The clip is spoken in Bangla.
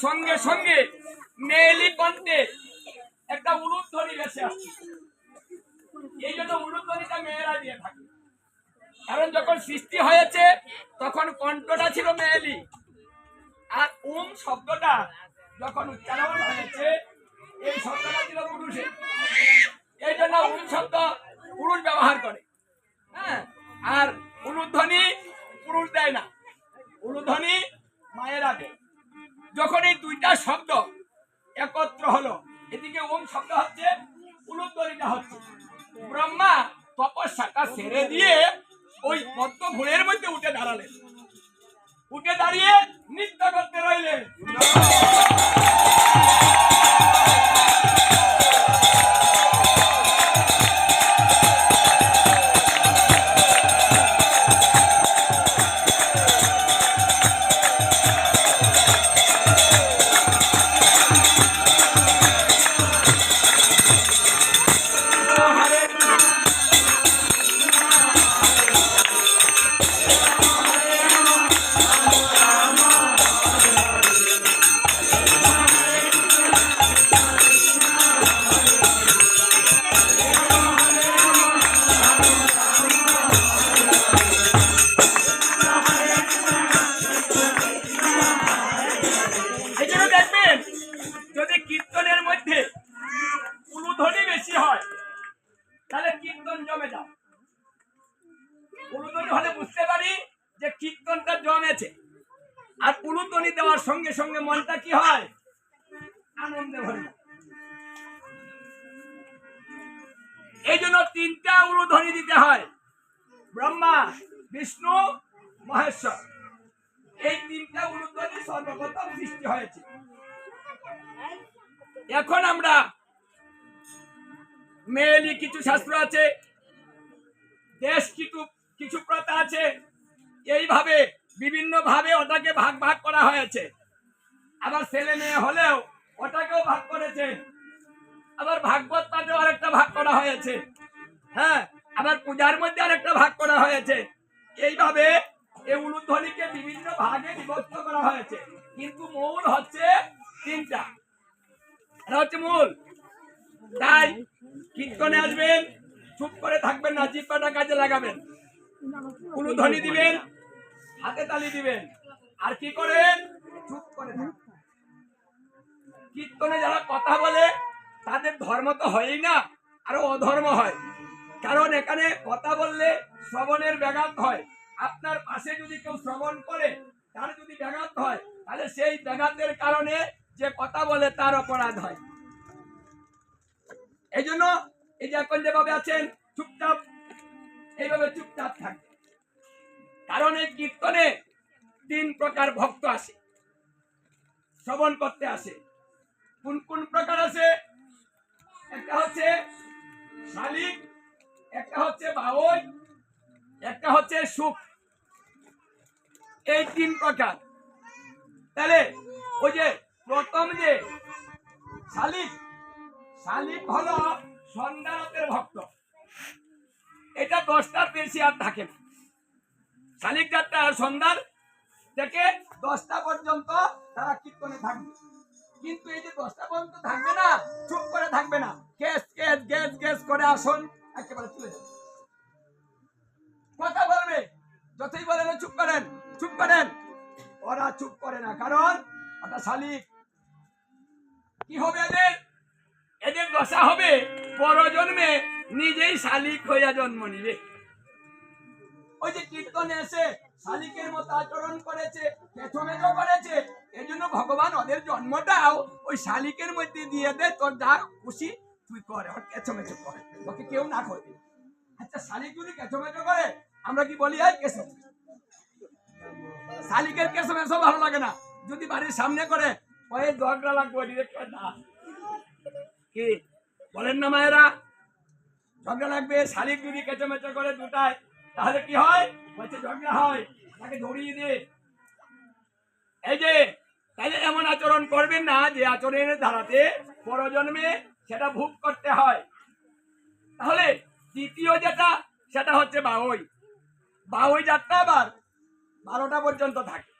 সঙ্গে সঙ্গে মেয়েলি কণ্ঠে একটা উলুধ্বনি ভেসে আসছে। এই জন্য উলুধ্বনিটা মেয়েরা দিয়ে থাকে। কারণ যখন সৃষ্টি হয়েছে, তখন কণ্ঠটা ছিল মেয়েলি। আর ওম শব্দটা যখন উচ্চারণ হয়েছে, এই শব্দটা ছিল পুরুষের। এই জন্য ওম শব্দ পুরুষ ব্যবহার করে। হ্যাঁ? আর উলুধ্বনি পুরুষ দেয় না। উলুধ্বনি সেরে দিয়ে ওই পদ্ম ঘোড়ের মধ্যে উঠে দাঁড়ালেন। উঠে দাঁড়িয়ে আর উলুধ্বনি দেওয়ার সঙ্গে সঙ্গে মনটা কি হয়? আনন্দে ভরে এই জন্য তিনটা উলুধ্বনি দিতে হয়। ব্রহ্মা, বিষ্ণু, মহেশ্বর। এই তিনটা উলুধ্বনি সর্বপ্রথম সৃষ্টি হয়েছে। এখন আমরা মেয়েলি কিছু শাস্ত্র আছে, দেশ কিছু কিছু প্রথা আছে। এইভাবে বিভিন্ন ভাবে ওটাকে হয়েছে। আবার ছেলে মেয়ে হলেও ওটাকেও ভাগ করেছে। আবার ভাগবত পাঠেও আরেকটা ভাগ করা হয়েছে। হ্যাঁ আবার পূজার মধ্যে আরেকটা ভাগ করা হয়েছে। এইভাবে এই উলুধ্বনিকে বিভিন্ন ভাগে বিভক্ত করা হয়েছে। কিন্তু মূল হচ্ছে তিনটা। এটা হচ্ছে মূল। তাই কীর্তনে আসবেন, চুপ করে থাকবেন না জিব্বাটা কাজে লাগাবেন। উলুধ্বনি দিবেন, হাতে তালি দিবেন। আর কি করেন চুপ করে কীর্তনে যারা কথা বলে, তাদের ধর্ম তো হয়ই না, আরও অধর্ম হয়। কারণ এখানে কথা বললে শ্রবণের ব্যাঘাত হয়। আপনার পাশে যদি কেউ শ্রবণ করে, তার যদি ব্যাঘাত হয়, তাহলে সেই ব্যাঘাতের কারণে যে কথা বলে, তার অপরাধ হয়। এই জন্য এই যে এখন যেভাবে আছেন, চুপচাপ, এইভাবে চুপচাপ থাকে কারণ এই কীর্তনে তিন প্রকার ভক্ত আসে শ্রবণ করতে আসে। কোন কোন প্রকার আছে? একটা হচ্ছে শালিক, একটা হচ্ছে বাউল, একটা হচ্ছে সুখ। এই তিন প্রকার। তাহলে ওই যে প্রথম যে শালিক শালিক হলো সন্ধ্যারতের ভক্ত। এটা দশটার বেশি আর থাকে না। শালিক যাত্রা আর সন্ধ্যার থেকে দশটা পর্যন্ত তারা কীর্তনে থাকবে। কিন্তু এই যে দশটা পর্যন্ত থাকবে না, চুপ করে থাকবে না। গ্যাস গ্যাস গ্যাস গ্যাস করে আসুন, একেবারে চলে যাবে। কথা বলবে, যতই বলেন চুপ করেন চুপ করেন। ওরা চুপ করে না, কারণ ওটা শালিক। কি হবে এদের? এদের দশা হবে পরজন্মে নিজেই শালিক হইয়া জন্ম নিবে। ওই যে কীর্তনে এসে শালিকের মতো আচরণ করেছে পেছমেছো করেছে। এই জন্য ভগবান ওদের জন্মটাও ওই শালিকের মধ্যে দিয়ে দে, তোর যা খুশি তুই করে ওর কেছমেছো করে। ওকে কেউ না করবে। আচ্ছা শালিক যদি কেছমেছো করে, আমরা কি বলি আর কেসো শালিকের কেছমেছো ভালো লাগে না। যদি বাড়ির সামনে করে, ওই ঝগড়া লাগবে ডিরেক্ট না? কি? বলেন না মায়েরা। ঝগড়া লাগবে, শালিক যদি কেঁচোমেচো করে দুটায় তাহলে কি হয়? বলছে, ঝগড়া হয়। তাকে ধরিয়ে দে। এই যে, তাহলে এমন আচরণ করবেন না যে আচরণের ধারাতে পরজন্মে সেটা ভোগ করতে হয়। তাহলে দ্বিতীয় যেটা, সেটা হচ্ছে বাউই। বাউই যাত্রা আবার বারোটা পর্যন্ত থাকে।